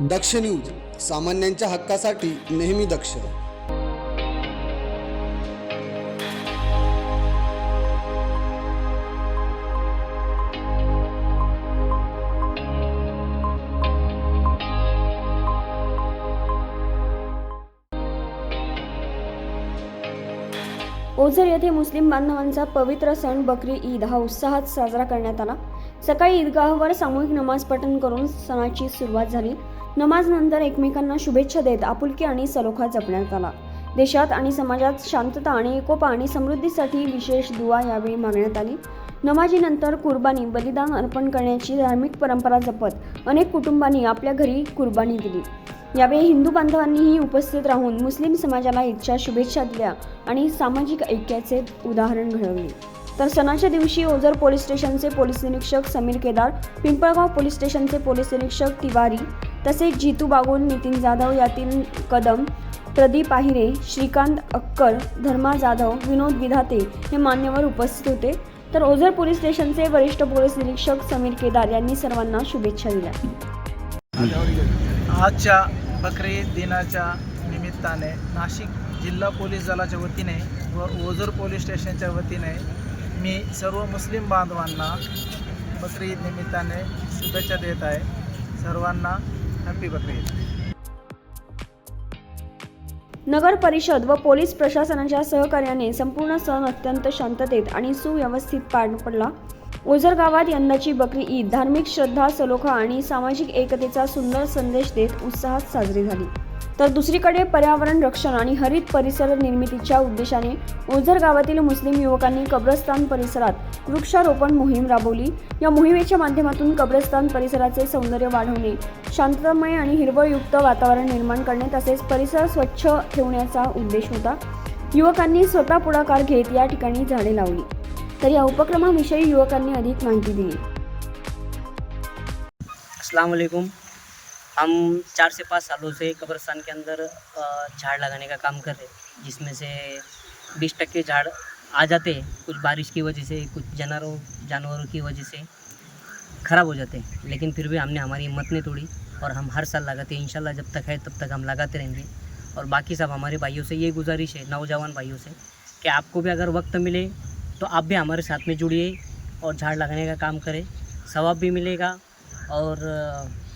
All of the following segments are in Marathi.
दक्ष न्यूज सामान्यांच्या हक्कासाठी नेहमी दक्ष. ओझर येथे मुस्लिम बांधवांचा पवित्र सण बकरी ईद हा उत्साहात साजरा करण्यात आला. सकाळी ईदगाहवर सामूहिक नमाज पठण करून सणाची सुरुवात झाली. नमाजनंतर एकमेकांना शुभेच्छा देत आपुलकी आणि सलोखा जपण्यात आला. देशात आणि समाजात शांतता आणि एकोपा आणि समृद्धीसाठी विशेष दुवा यावेळी मागण्यात आली. नमाजीनंतर कुर्बानी बलिदान अर्पण करण्याची धार्मिक परंपरा जपत अनेक कुटुंबांनी आपल्या घरी कुर्बानी दिली. यावेळी हिंदू बांधवांनीही उपस्थित राहून मुस्लिम समाजाला ईदच्या शुभेच्छा दिल्या आणि सामाजिक ऐक्याचे उदाहरण घडवले. तर सणाच्या दिवशी ओझर पोलीस स्टेशनचे पोलीस निरीक्षक समीर केदार पिंपळगाव पोलीस स्टेशनचे पोलीस निरीक्षक तिवारी तसेच जितू बागोन नितीन जाधव यातील कदम प्रदीप आहिरे श्रीकांत अक्कर धर्मा जाधव विनोद विधाते हे मान्यवर उपस्थित होते. तर ओझर पोलीस स्टेशनचे वरिष्ठ पोलीस निरीक्षक समीर केदार यांनी सर्वांना शुभेच्छा दिल्या. आजच्या बकरी ईद दिनाच्या निमित्ताने नाशिक जिल्हा पोलीस दलाच्या वतीने व ओझर पोलीस स्टेशनच्या वतीने मी सर्व मुस्लिम बांधवांना बकरी ईद निमित्ताने शुभेच्छा देत आहे. सर्वांना हॅपी बकरी नगर परिषद व पोलीस प्रशासनाच्या सहकार्याने संपूर्ण सण अत्यंत शांततेत आणि सुव्यवस्थित पार पडला. ओझर गावात यंदाची बकरी ईद धार्मिक श्रद्धा सलोखा आणि सामाजिक एकतेचा सुंदर संदेश देत उत्साहात साजरी झाली. तर दुसरीकडे पर्यावरण रक्षण आणि हरित परिसर निर्मितीच्या उद्देशाने ओझर गावातील मुस्लिम युवकांनी कब्रस्तान परिसरात वृक्षारोपण मोहीम राबवली. या मोहिमेच्या माध्यमातून कब्रस्तान परिसराचे सौंदर्य वाढवणे शांततामय आणि हिरवळयुक्त वातावरण निर्माण करणे तसेच परिसर स्वच्छ ठेवण्याचा उद्देश होता. युवकांनी स्वतः पुढाकार घेत या ठिकाणी झाडे लावली. तर या उपक्रमाविषयी युवकांनी अधिक माहिती दिली. अस्सलाम हम चार से पाँच सालों से कब्रस्तान के अंदर झाड़ लगाने का काम कर रहे हैं, जिसमें से बीस टक्के झाड़ आ जाते हैं। कुछ बारिश की वजह से, कुछ जानवरों जानवरों की वजह से ख़राब हो जाते हैं। लेकिन फिर भी हमने हमारी हिम्मत नहीं तोड़ी और हम हर साल लगाते हैं। इंशाल्लाह जब तक है तब तक हम लगाते रहेंगे। और बाकी सब हमारे भाइयों से ये गुजारिश है, नौजवान भाइयों से, कि आपको भी अगर वक्त मिले तो आप भी हमारे साथ में जुड़िए और झाड़ लगाने का काम करें। सवाब भी मिलेगा और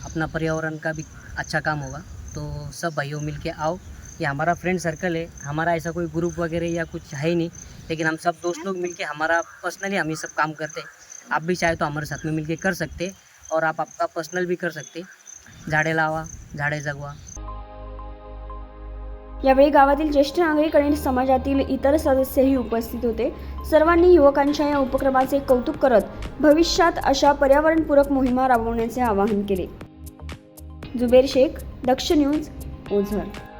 अपना पर्यावरण का भी अच्छा काम होगा। तो सब भाइयों मिल के आओ। ये हमारा फ्रेंड सर्कल है। हमारा ऐसा कोई ग्रुप वगैरह या कुछ है ही नहीं। लेकिन हम सब दोस्त लोग मिलके हमारा पर्सनली हम ये सब काम करते हैं। आप भी चाहे तो हमारे साथ में मिल के कर सकते और आप आपका पर्सनल भी कर सकते झाडे लावा झाडे जगवा। यावेळी गावातील ज्येष्ठ नागरिक आणि समाजातील इतर सदस्यही उपस्थित होते. सर्वांनी युवकांच्या या उपक्रमाचे कौतुक करत भविष्यात अशा पर्यावरणपूरक मोहिमा राबवण्याचे आवाहन केले. जुबेर शेख दक्ष न्यूज ओझर.